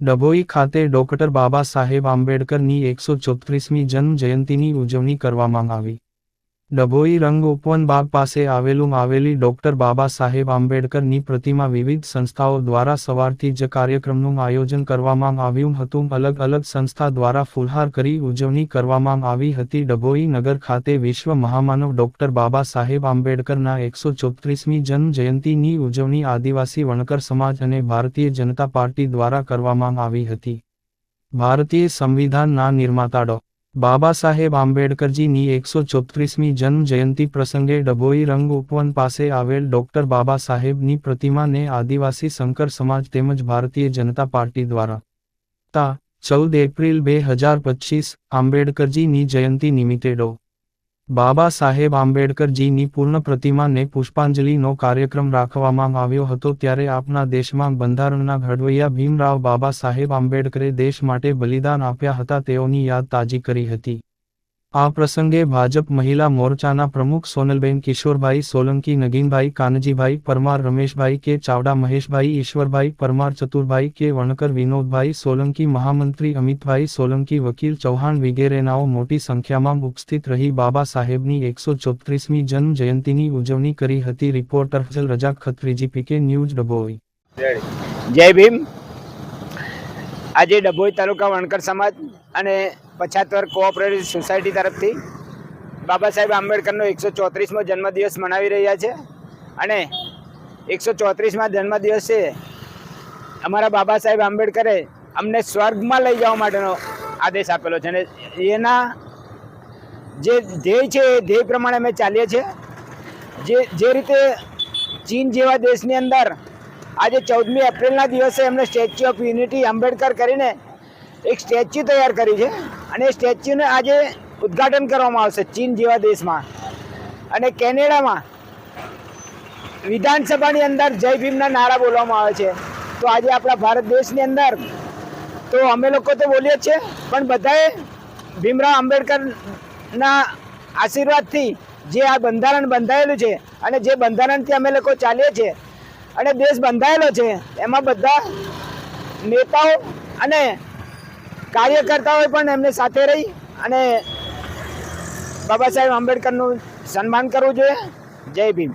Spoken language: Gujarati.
ડભોઈ ખાતે ડોક્ટર બાબા સાહેબ આંબેડકરની એકસો ચોત્રીસમી જન્મ જયંતિની ઉજવણી કરવામાં આવી. ડભોઈ રંગ ઉપવન બાગ પાસે આવેલું આવેલી ડોક્ટર બાબા સાહેબ આંબેડકરની પ્રતિમા વિવિધ સંસ્થાઓ દ્વારા સવારથી જ કાર્યક્રમનું આયોજન કરવામાં આવ્યું હતું. અલગ અલગ સંસ્થા દ્વારા ફુલહાર કરી ઉજવણી કરવામાં આવી હતી. ડભોઈ નગર ખાતે વિશ્વ મહામાનવ ડોક્ટર બાબા સાહેબ આંબેડકરના એકસો ચોત્રીસમી જન્મ ઉજવણી આદિવાસી વણકર સમાજ અને ભારતીય જનતા પાર્ટી દ્વારા કરવામાં આવી હતી. ભારતીય સંવિધાનના નિર્માતા ડો. બાબા સાહેબ આંબેડકરજીની એકસો ચોત્રીસમી જન્મ જયંતિ પ્રસંગે ડભોઈ રંગ ઉપવન પાસે આવેલ ડોક્ટર બાબા સાહેબની પ્રતિમાને આદિવાસી શંકર સમાજ તેમજ ભારતીય જનતા પાર્ટી દ્વારા તા ચૌદ એપ્રિલ બે હજાર પચીસ આંબેડકરજીની જયંતિ નિમિત્તે ડો. બાબા સાહેબ આંબેડકરજીની પૂર્ણ પ્રતિમાને પુષ્પાંજલિનો કાર્યક્રમ રાખવામાં આવ્યો હતો ત્યારે આપના દેશમાં બંધારણના ઘડવૈયા ભીમરાવ બાબા સાહેબ આંબેડકરે દેશ માટે બલિદાન આપ્યા હતા તેઓની યાદ તાજી કરી હતી. આ પ્રસંગે ભાજપ મહિલા મોરચાના પ્રમુખ સોનલબેન કિશોરભાઈ, સોલંકી, નગીનભાઈ, કાનજીભાઈ, પરમાર રમેશભાઈ કે ચાવડા, મહેશભાઈ, ઈશ્વરભાઈ, પરમાર ચતુરભાઈ કે વણકર વિનોદભાઈ, સોલંકી મહામંત્રી અમિતભાઈ, સોલંકી વકીલ ચૌહાણ વિગેરેનાઓ મોટી સંખ્યામાં ઉપસ્થિત રહી બાબા સાહેબની એકસો ચોત્રીસમી જન્મ જયંતિની ઉજવણી કરી હતી. Reporter Fazal Razak ખત્રીજી PK news Dabhoi જય ભીમ. આજે ડભોઈ તાલુકા વણકર સમાજ અને પછાત વર્ગ કોઓપરેટિવ સોસાયટી તરફથી બાબા સાહેબ આંબેડકરનો એકસો ચોત્રીસમો જન્મદિવસ મનાવી રહ્યા છે. અને એકસો ચોત્રીસમાં જન્મદિવસે અમારા બાબા સાહેબ આંબેડકરે અમને સ્વર્ગમાં લઈ જવા માટેનો આદેશ આપેલો છે. અને એના જે ધ્યેય છે, એ ધ્યેય પ્રમાણે અમે ચાલીએ છીએ. જે જે રીતે ચીન જેવા દેશની અંદર આજે ચૌદમી એપ્રિલના દિવસે એમને સ્ટેચ્યુ ઓફ યુનિટી આંબેડકર કરીને એક સ્ટેચ્યુ તૈયાર કરી છે. અને એ સ્ટેચ્યુને આજે ઉદ્ઘાટન કરવામાં આવશે ચીન જેવા દેશમાં. અને કેનેડામાં વિધાનસભાની અંદર જય ભીમના નારા બોલવામાં આવે છે. તો આજે આપણા ભારત દેશની અંદર તો અમે લોકો તો બોલીએ છીએ, પણ બધાએ ભીમરાવ આંબેડકરના આશીર્વાદથી જે આ બંધારણ બંધાયેલું છે અને જે બંધારણથી અમે લોકો ચાલીએ છીએ અને દેશ બંધાયેલો છે. એમાં બધા નેતાઓ અને કાર્યકર્તાઓએ પણ એમને સાથે રહી અને બાબા સાહેબ આંબેડકરનું સન્માન કરવું જોઈએ. જય ભીમ.